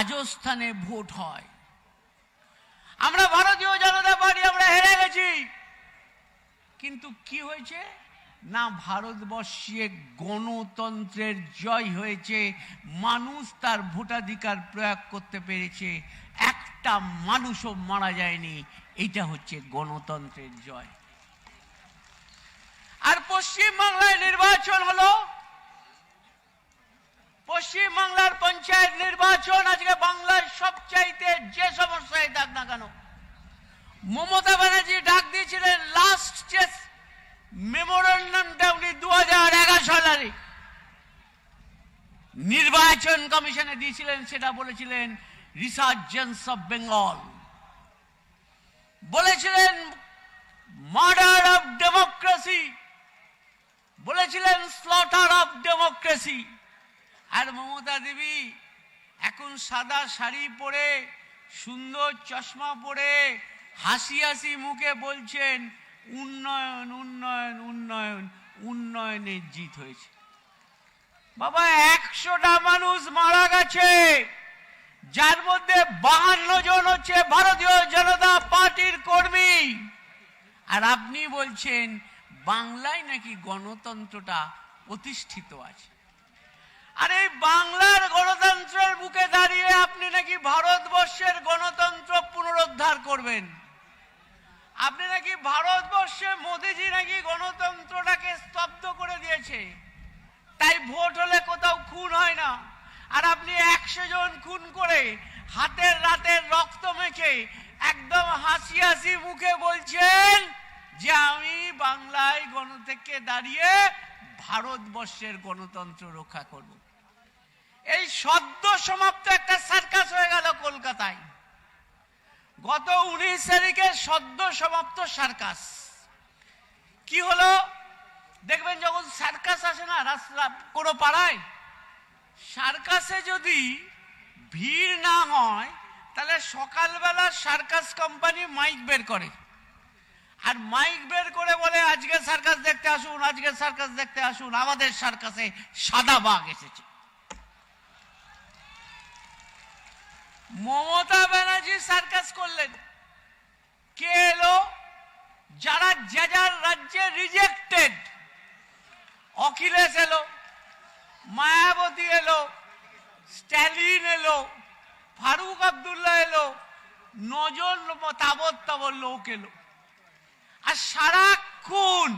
রাজস্থানে ভোট হয়। আমরা ভারতীয় জনতা পার্টি, আমরা হেরে গেছি। কিন্তু কি হয়েছে? না, ভারতবর্ষে গণতন্ত্রের জয় হয়েছে। মানুষ তার ভোটাধিকার প্রয়োগ করতে পেরেছে। একটা মানুষও মারা যায়নি। এটা হচ্ছে গণতন্ত্রের জয়। আর পশ্চিমবাংলায় নির্বাচন হলো। পশ্চিম বাংলার পঞ্চায়েত নির্বাচন, আজকে বাংলার সবচাইতে যে সমস্যায় থাক না কেন, মমতা ব্যানার্জি ডাক দিয়েছিলেন লাস্ট যে মেমোরেন্ডামটা উনি দু হাজার এগারো সালে নির্বাচন কমিশনে দিয়েছিলেন, সেটা বলেছিলেন রিসার্জেন্স অফ বেঙ্গল বলেছিলেন মার্ডার অফ ডেমোক্রেসি বলেছিলেন স্লটার অফ ডেমোক্রেসি আর মমতা দেবী, এখন সাদা শাড়ি পরে, সুন্দর চশমা পরে, হাসি হাসি মুখে বলছেন, উন্নয়ন উন্নয়ন উন্নয়ন উন্নয়নের জিত হয়েছে। বাবা, একশোটা মানুষ মারা গেছে। যার মধ্যে বাহান্ন জন হচ্ছে ভারতীয় জনতা পার্টির কর্মী। আর আপনি বলছেন, বাংলায় নাকি গণতন্ত্রটা প্রতিষ্ঠিত আছে। আর এই বাংলার গণতন্ত্রের বুকে দাঁড়িয়ে আপনি নাকি ভারতবর্ষের গণতন্ত্র পুনরুদ্ধার করবেন। আপনি নাকি ভারতবর্ষে মোদিজি নাকি গণতন্ত্রটাকে স্তব্ধ করে দিয়েছে। তাই ভোট হলে কোথাও খুন হয় না। আর আপনি একশো জন খুন করে হাতের রাতের রক্ত মেখে একদম হাসি হাসি মুখে বলছেন যে আমি বাংলায় গণ থেকে দাঁড়িয়ে ভারতবর্ষের গণতন্ত্র রক্ষা করব। এই সদ্য সমাপ্ত একটা সার্কাস হয়ে গেল কলকাতায়। গত উনিশ তারিখে সদ্য সমাপ্ত সার্কাস কি হলো? দেখবেন যখন সার্কাস আসে না, রাস্তা কোনো পাড়ায় সার্কাসে যদি ভিড় না হয়, তাহলে সকালবেলা সার্কাস কোম্পানি মাইক বের করে। আর মাইক বের করে বলে আজকে সার্কাস দেখতে আসুন আজকে সার্কাস দেখতে আসুন। আমাদের সার্কাসে সাদা বাঘ এসেছে। মমতা ব্যানার্জি সার্কাস করলেন। কে এলো? যারা যে যার রাজ্যে রিজেক্টেড অখিলেশ এলো, মায়াবতী এলো, স্ট্যালিন এলো, ফারুক আবদুল্লাহ এলো, নজর তাবৎ তাবৎ লোক এলো। আর সারাক্ষণ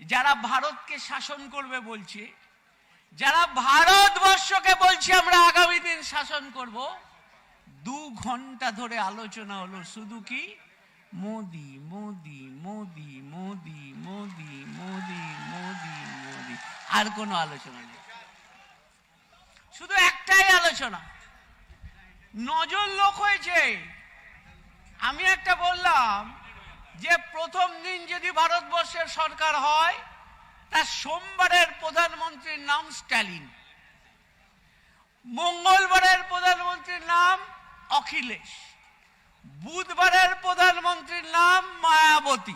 যারা ভারতকে শাসন করবে বলছে, যারা ভারতবর্ষকে বলছে আমরা আগামী দিন শাসন করব, দু ঘণ্টা ধরে আলোচনা হলো, শুধু কি? মোদি মোদি মোদি মোদি মোদি মোদি মোদি মোদি। আর কোনো আলোচনা নেই। শুধু একটাই আলোচনা। নজর লোক হয়েছে। আমি একটা বললাম যে প্রথম দিন যদি ভারতবর্ষের সরকার হয়, তার সোমবারের প্রধানমন্ত্রীর নাম স্ট্যালিন। মঙ্গলবারের প্রধানমন্ত্রীর নাম অখিলেশ। বুধবারের প্রধানমন্ত্রীর নাম মায়াবতী।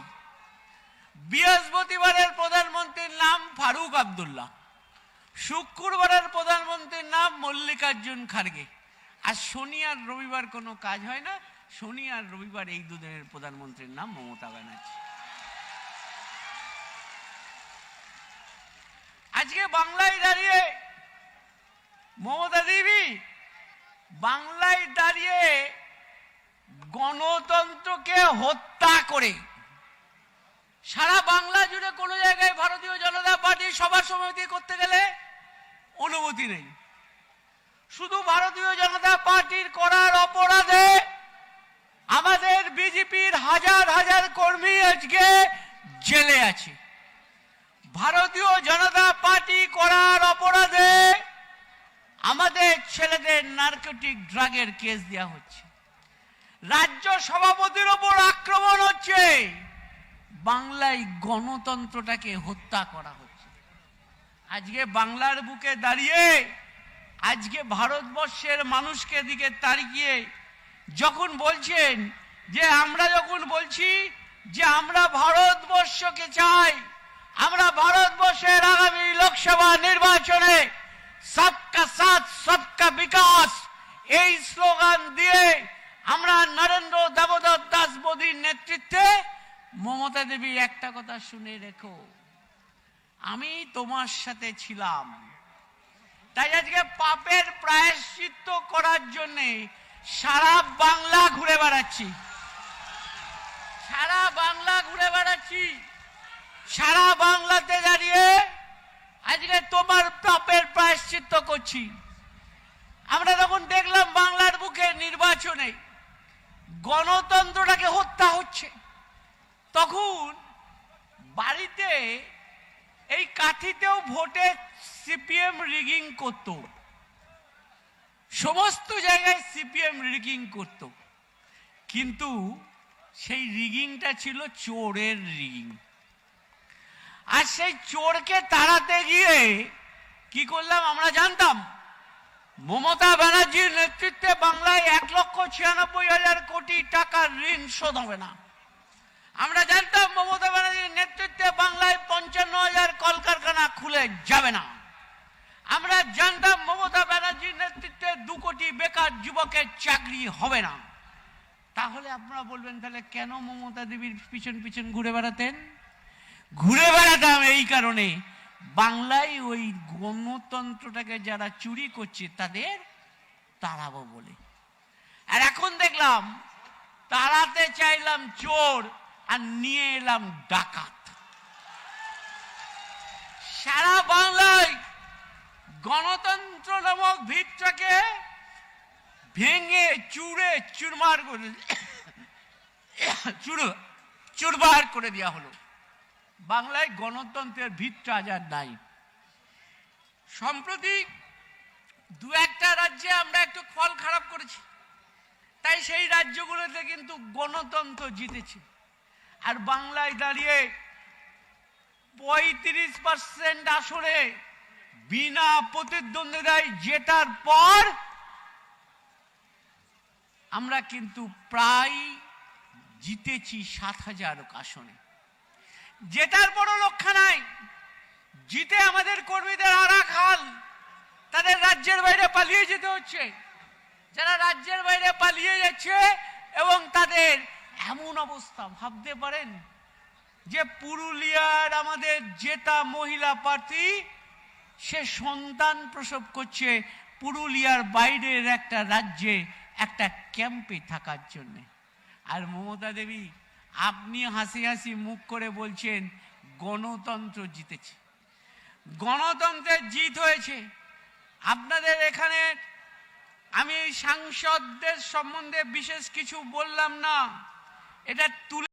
বৃহস্পতিবারের প্রধানমন্ত্রীর নাম ফারুক আবদুল্লাহ। শুক্রবারের প্রধানমন্ত্রীর নাম মল্লিকার্জুন খার্গে। আর শনি আর রবিবার কোনো কাজ হয় না শনি আর রবিবার এই দুদিনের প্রধানমন্ত্রীর নাম মমতা ব্যানার্জি। আজকে বাংলায় দাঁড়িয়ে মমতা দেবী বাংলায় দাঁড়িয়ে গণতন্ত্রকে হত্যা করে সারা বাংলা জুড়ে কোনো জায়গায় ভারতীয় জনতা পার্টি সভা সমিতি করতে গেলে অনুমতি নেই। শুধু ভারতীয় জনতা পার্টির করার অপরাধে আমাদের বিজেপির হাজার হাজার কর্মী আজকে জেলে আছে। ভারতীয় জনতা পার্টি করার অপরাধে আমাদের ছেলেদের নার্কোটিক ড্রাগের কেস দেওয়া হচ্ছে। রাজ্য সভাপতির ওপর আক্রমণ হচ্ছে। বাংলায় গণতন্ত্রটাকে হত্যা করা হচ্ছে। আজকে বাংলার বুকে দাঁড়িয়ে, আজকে ভারতবর্ষের মানুষকে দিকে তাড়িয়ে যখন বলছেন যে আমরা যখন বলছি যে আমরা ভারতবর্ষকে চাই, আমরা ভারতবর্ষের আগামী লোকসভা নির্বাচনে সবকা সাথ, সবকা বিকাশ, এই স্লোগান দিয়ে আমরা নরেন্দ্র দামোদর দাস মোদীর নেতৃত্বে মমতা দেবী একটা কথা শুনে রেখো। আমি তোমার সাথে ছিলাম। তাই আজকে পাপের প্রায়শ্চিত্ত করার জন্যে সারা বাংলা ঘুরে বেড়াচ্ছি। সারা বাংলা ঘুরে বেড়াচ্ছি। সারা বাংলাতে দাঁড়িয়ে আজকে তোমার পাপের প্রায়শ্চিত্ত করছি। আমরা তখন দেখলাম বাংলার বুকে নির্বাচনে গণতন্ত্রটাকে হত্যা হচ্ছে। তখন বাড়িতে এই কাঠিতেও ভোটে সিপিএম রিগিং করত। সমস্ত জায়গায় সিপিএম রিগিং করত। কিন্তু সেই রিগিংটা ছিল চোরের রিগিং। আর সেই চোরকে তাড়াতে গিয়ে কি করলাম আমরা জানতাম, মমতা ব্যানার্জির নেতৃত্বে বাংলায় এক লক্ষ ছিয়ানব্বই হাজার কোটি টাকার ঋণ শোধ হবে না। আমরা জানতাম মমতা ব্যানার্জির নেতৃত্বে বাংলায় পঞ্চান্ন হাজার কলকারখানা খুলে যাবে না। আমরা জানতাম মমতা ব্যানার্জির নেতৃত্বে দু কোটি বেকার যুবকের চাকরি হবে না। তাহলে আপনারা বলবেন, তাহলে কেন মমতা দেবীর পিছন পিছন ঘুরে বেড়াতেন? ঘুরে বেড়াতাম এই কারণে। বাংলায় ওই গণতন্ত্রটাকে যারা চুরি করছে, তাদের তাড়াবো বলে। আর এখন দেখলাম, তাড়াতে চাইলাম চোর, আর নিয়ে এলাম ডাকাত। সারা বাংলায় গণতন্ত্র নামক ভিতটাকে ভেঙে চুড়ে চুরমার করে চুর চুরবার করে দেওয়া হলো। বাংলায় গণতন্ত্রের ভিতটা আজ আর নাই। সম্প্রতি দু একটা রাজ্যে আমরা একটু ফল খারাপ করেছি। তাই সেই রাজ্যগুলোতে কিন্তু গণতন্ত্র জিতেছে। আর বাংলায় দাঁড়িয়ে পঁয়ত্রিশ পার্সেন্ট আসরে বিনা প্রতিদ্বন্দ্বিতায় জেতার পর আমরা কিন্তু প্রায় জিতেছি সাত হাজার আসনে। জেতার বড় লক্ষ্য নাই। জিতে আমাদের কর্মীদের আরাক হাল তাদের রাজ্যের বাইরে পালিয়ে যেতে হচ্ছে। যারা রাজ্যের বাইরে পালিয়ে যাচ্ছে এবং তাদের এমন অবস্থা, ভাবতে পারেন? যে পুরুলিয়ার আমাদের জেতা মহিলা প্রার্থী, সে সন্তান প্রসব করছে পুরুলিয়ার বাইরের একটা রাজ্যে একটা ক্যাম্পে থাকার জন্যে। আর মমতা দেবী, আপনি হাসি হাসি মুখ করে বলছেন, গণতন্ত্র জিতেছে। গণতন্ত্রের জিত হয়েছে। আপনাদের এখানে আমি সাংসদদের সম্বন্ধে বিশেষ কিছু বললাম না। এটা তুলে